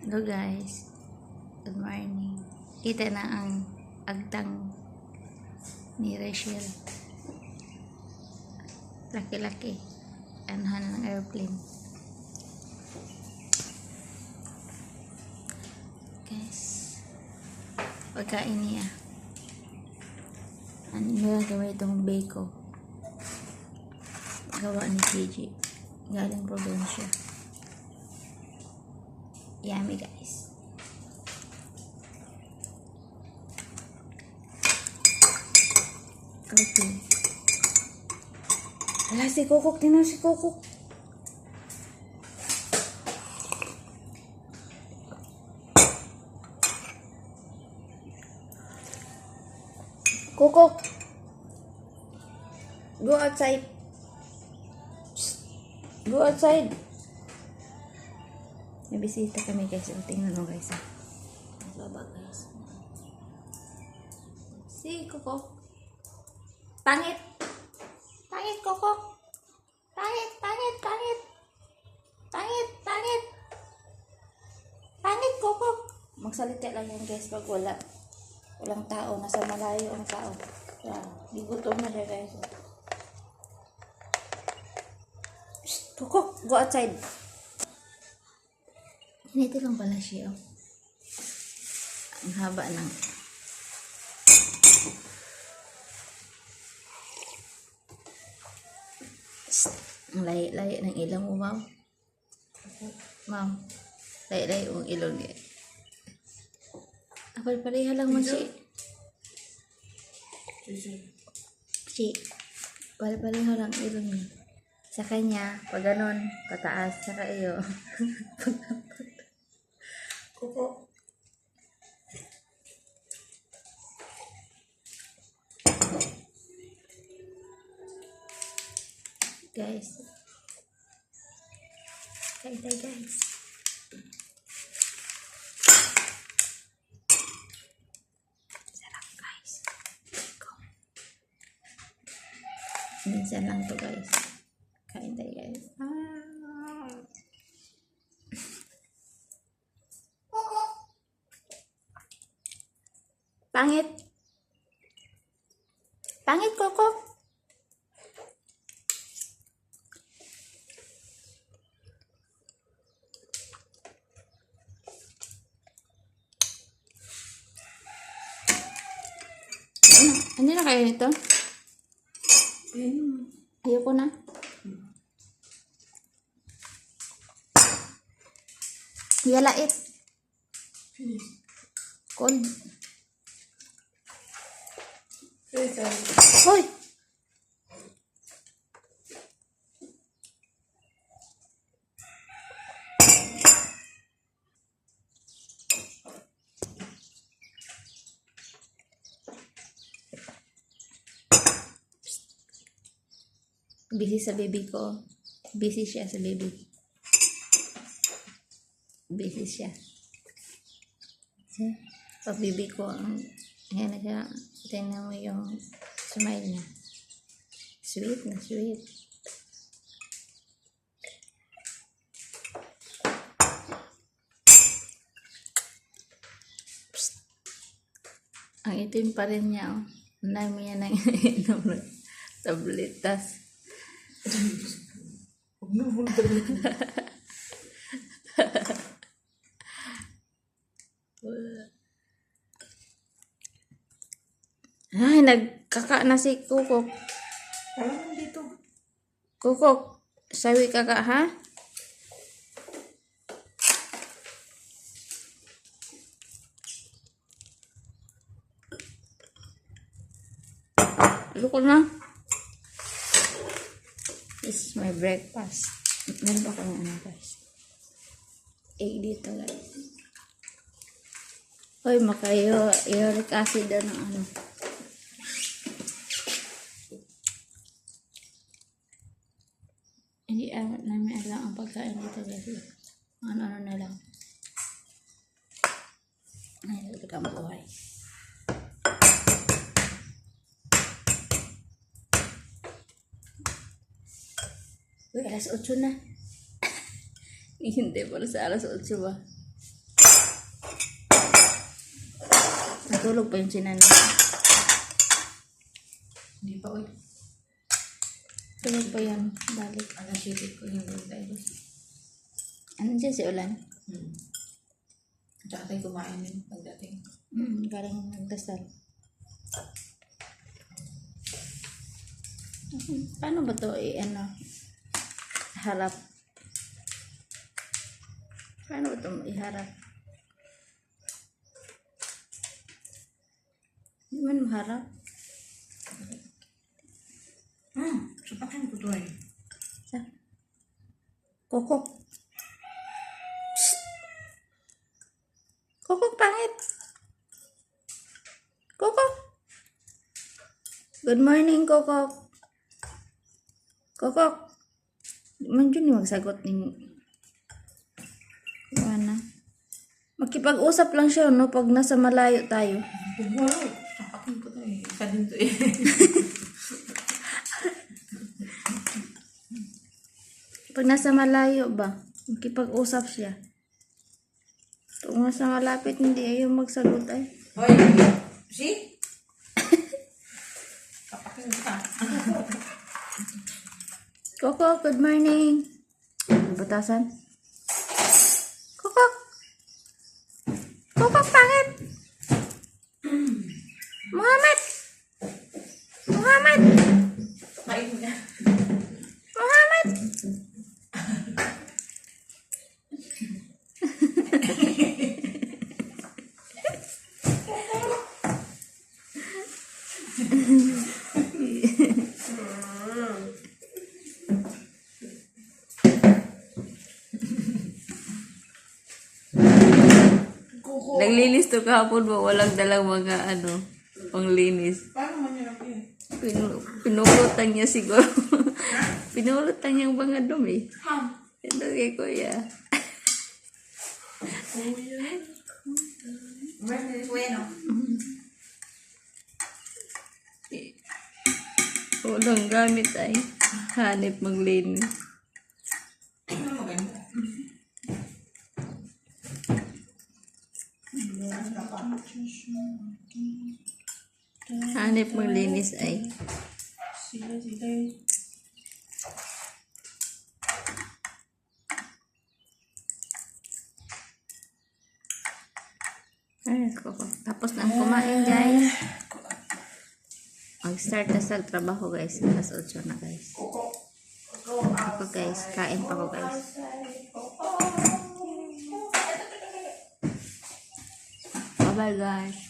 Hello guys. Good morning. Kita na ang agtang ni Rachel. Laki-laki. Anahan ng airplane. Guys. Pagkain niya. Ano meron kami itong bako. Gawa ni KJ. Galing probinsya. Yummy guys. Okay. Wala si Kukuk. Tingnan si Kukuk. Kukuk. Go outside. Go outside. May bisita kami guys. O, tingnan mo guys. Baba guys. Si Kukuk. Pangit. Pangit, Koko. Pangit, pangit, pangit. Pangit, pangit. Pangit, Koko. Magsalita lang yan guys pag wala. Walang tao. Nasa malayo ang tao. Yan. Gigutom na siya guys. Shh, Koko, go outside. Ganito lang pala siya. oh. Ang haba ng Ang lahi-lahi ng ilong mo, ma'am. Ma'am, lahi-lahi ang ilong niya. Apal pareha lang mo si... Si... Pare-pareho lang ilong niya. Sa kanya, pag ganon, pataas, saka iyo. Kuko. guys. Kain tayo, guys. Sarap, guys. Go. Minsan lang to, guys. Kain tayo, guys. Ah. Pangit. Pangit, Coco. Ano? Na kayo nito? Ayoko na. Yalait. Finish. Cold. Hoy! Busy sa baby ko. Busy siya sa baby. Busy siya. Pag baby ko, ang yan na siya. Tingnan mo yung smile niya. Sweet na sweet. Psst. Ang itim pa rin niya, oh. Ang dami niya nang inom ng tabletas. Huwag na muna talaga. Ay, nagkaka na si Kukok. Parang dito. Kukok, sawi ka ka, ha? Luko na. This is my breakfast. Meron ba kami ano, guys? Egg dito, guys. Hoy, makayo, uric acid ng ano. pagkain dito guys. Ano-ano na lang. Ay, talaga ang buhay. Uy, alas 8 na. Hindi pa sa alas 8 ba? Natulog pa yung sinanay. Hindi pa, uy. Tulog pa yun. Balik. Ano, sipit ko yung mga tayo. Ano dyan si Ulan? Hmm. Tsaka tayo kumain yun pagdating. Hmm, galing nagdasal. Hmm, Paano ba to i ano? Harap. Paano ba to iharap? Hindi man maharap. Hmm, Sa? Kokok. Psst. Kokok pangit. Kokok. Good morning, Kokok. Kokok. Dyan yung magsagot ni Juana. Makipag-usap lang siya, no? Pag nasa malayo tayo. Eh. Isa din to eh. Pag nasa malayo ba? Makipag-usap siya. Pag nasa malapit, hindi ayaw magsagot ay. Hoy, see? Sapakin ko ka. Coco, good morning. Batasan. Coco. Coco, pangit. Muhammad. Muhammad. Kain niya. Muhammad. Kuko. Naglinis to kahapon ba? Walang dalang mga ano, panglinis. Paano man yun? Pinu pinulutan niya siguro. pinulutan niya ang mga dumi. Ham. Ito kay kuya. Bueno, bueno. Walang gamit ay hanip maglinis. Hanip maglinis ay. Sila, sila. Ay, koko. Tapos na kumain, guys. Mag-start na sa trabaho, guys. Alas 8 na, guys. Ako, guys. Kain pa ko, guys. Bye-bye, guys.